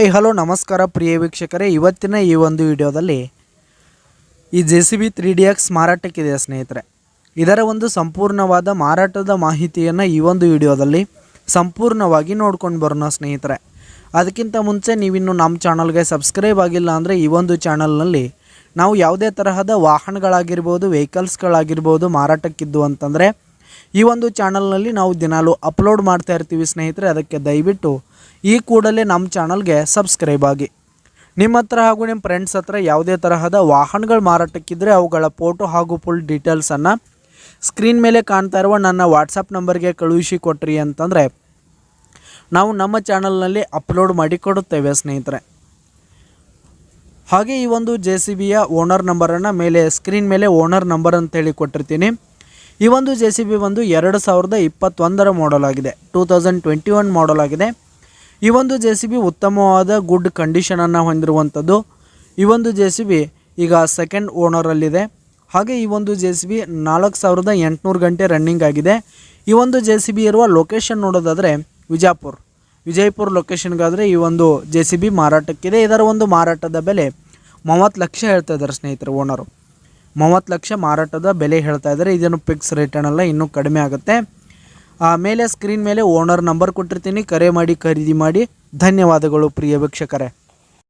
I hello, ನಮಸ್ಕಾರ ಪ್ರಿಯ ವೀಕ್ಷಕರೇ. ಇವತ್ತಿನ ಈ ಒಂದು ವಿಡಿಯೋದಲ್ಲಿ ಈ J C B three D X ಮಾರಾಟಕ್ಕಿದೆ ಸ್ನೇಹಿತರೆ. ಇದರ ಒಂದು ಸಂಪೂರ್ಣವಾದ ಮಾರಾಟದ ಮಾಹಿತಿಯನ್ನು ಈ ಒಂದು ವಿಡಿಯೋದಲ್ಲಿ ಸಂಪೂರ್ಣವಾಗಿ ನೋಡ್ಕೊಂಡು ಬರೋಣ ಸ್ನೇಹಿತರೆ. ಅದಕ್ಕಿಂತ ಮುಂಚೆ ನೀವಿನ್ನು ನಮ್ಮ ಚಾನಲ್ಗೆ ಸಬ್ಸ್ಕ್ರೈಬ್ ಆಗಿಲ್ಲ ಅಂದರೆ ಈ ಒಂದು ಚಾನಲ್ನಲ್ಲಿ ನಾವು ಯಾವುದೇ ತರಹದ ವಾಹನಗಳಾಗಿರ್ಬೋದು, ವೆಹಿಕಲ್ಸ್ಗಳಾಗಿರ್ಬೋದು ಮಾರಾಟಕ್ಕಿದ್ದು ಅಂತಂದರೆ ಈ ಒಂದು ಚಾನಲ್ನಲ್ಲಿ ನಾವು ದಿನಾಲು ಅಪ್ಲೋಡ್ ಮಾಡ್ತಾ ಇರ್ತೀವಿ ಸ್ನೇಹಿತರೆ. ಅದಕ್ಕೆ ದಯವಿಟ್ಟು ಈ ಕೂಡಲೇ ನಮ್ಮ ಚಾನಲ್ಗೆ ಸಬ್ಸ್ಕ್ರೈಬ್ ಆಗಿ. ನಿಮ್ಮ ಹತ್ರ ಹಾಗೂ ನಿಮ್ಮ ಫ್ರೆಂಡ್ಸ್ ಹತ್ರ ಯಾವುದೇ ತರಹದ ವಾಹನಗಳು ಮಾರಾಟಕ್ಕಿದ್ದರೆ ಅವುಗಳ ಫೋಟೋ ಹಾಗೂ ಫುಲ್ ಡೀಟೇಲ್ಸನ್ನು ಸ್ಕ್ರೀನ್ ಮೇಲೆ ಕಾಣ್ತಾ ಇರುವ ನನ್ನ ವಾಟ್ಸಪ್ ನಂಬರ್ಗೆ ಕಳುಹಿಸಿ ಕೊಟ್ರಿ ಅಂತಂದರೆ, ನಾವು ನಮ್ಮ ಚಾನಲ್ನಲ್ಲಿ ಅಪ್ಲೋಡ್ ಮಾಡಿ ಕೊಡುತ್ತೇವೆ ಸ್ನೇಹಿತರೆ. ಹಾಗೆ ಈ ಒಂದು ಜೆ ಸಿ ಬಿಯ ಓನರ್ ನಂಬರನ್ನು ಮೇಲೆ ಸ್ಕ್ರೀನ್ ಮೇಲೆ ಓನರ್ ನಂಬರ್ ಅಂತೇಳಿ ಕೊಟ್ಟಿರ್ತೀನಿ. ಈ ಒಂದು ಜೆ ಸಿ ಬಿ ಒಂದು ಎರಡು ಸಾವಿರದ ಇಪ್ಪತ್ತೊಂದರ ಮಾಡಲ್ ಆಗಿದೆ two thousand twenty one model ಆಗಿದೆ. ಈ ಒಂದು ಜೆ ಸಿ ಬಿ ಉತ್ತಮವಾದ ಗುಡ್ ಕಂಡೀಷನನ್ನು ಹೊಂದಿರುವಂಥದ್ದು. ಈ ಒಂದು ಜೆ ಸಿ ಬಿ ಈಗ ಸೆಕೆಂಡ್ ಓನರಲ್ಲಿದೆ ಹಾಗೆ ಈ ಒಂದು ಜೆ ಸಿ ಬಿ ನಾಲ್ಕು ಸಾವಿರದ ಎಂಟುನೂರು ಗಂಟೆ ರನ್ನಿಂಗ್ ಆಗಿದೆ. ಈ ಒಂದು ಜೆ ಸಿ ಬಿ ಇರುವ ಲೊಕೇಶನ್ ನೋಡೋದಾದರೆ ವಿಜಯಪುರ ವಿಜಯಪುರ ಲೊಕೇಶನ್ಗಾದರೆ ಈ ಒಂದು ಜೆ ಸಿ ಬಿ ಮಾರಾಟಕ್ಕಿದೆ. ಇದರ ಒಂದು ಮಾರಾಟದ ಬೆಲೆ ಮೂವತ್ತು ಲಕ್ಷ ಹೇಳ್ತಾ ಇದ್ದಾರೆ ಸ್ನೇಹಿತರು ಓನರು. ಮೂವತ್ತು ಲಕ್ಷ ಮಾರಾಟದ ಬೆಲೆ ಹೇಳ್ತಾ ಇದ್ದಾರೆ. ಇದನ್ನು ಫಿಕ್ಸ್ ರೇಟ್ ಏನಲ್ಲ ಇನ್ನೂ ಕಡಿಮೆ ಆಗುತ್ತೆ. ಮೇಲೆ ಸ್ಕ್ರೀನ್ ಮೇಲೆ ಓನರ್ ನಂಬರ್ ಕೊಟ್ಟಿರ್ತೀನಿ. ಕರೆ ಮಾಡಿ ಖರೀದಿ ಮಾಡಿ. ಧನ್ಯವಾದಗಳು ಪ್ರಿಯ ವೀಕ್ಷಕರೇ.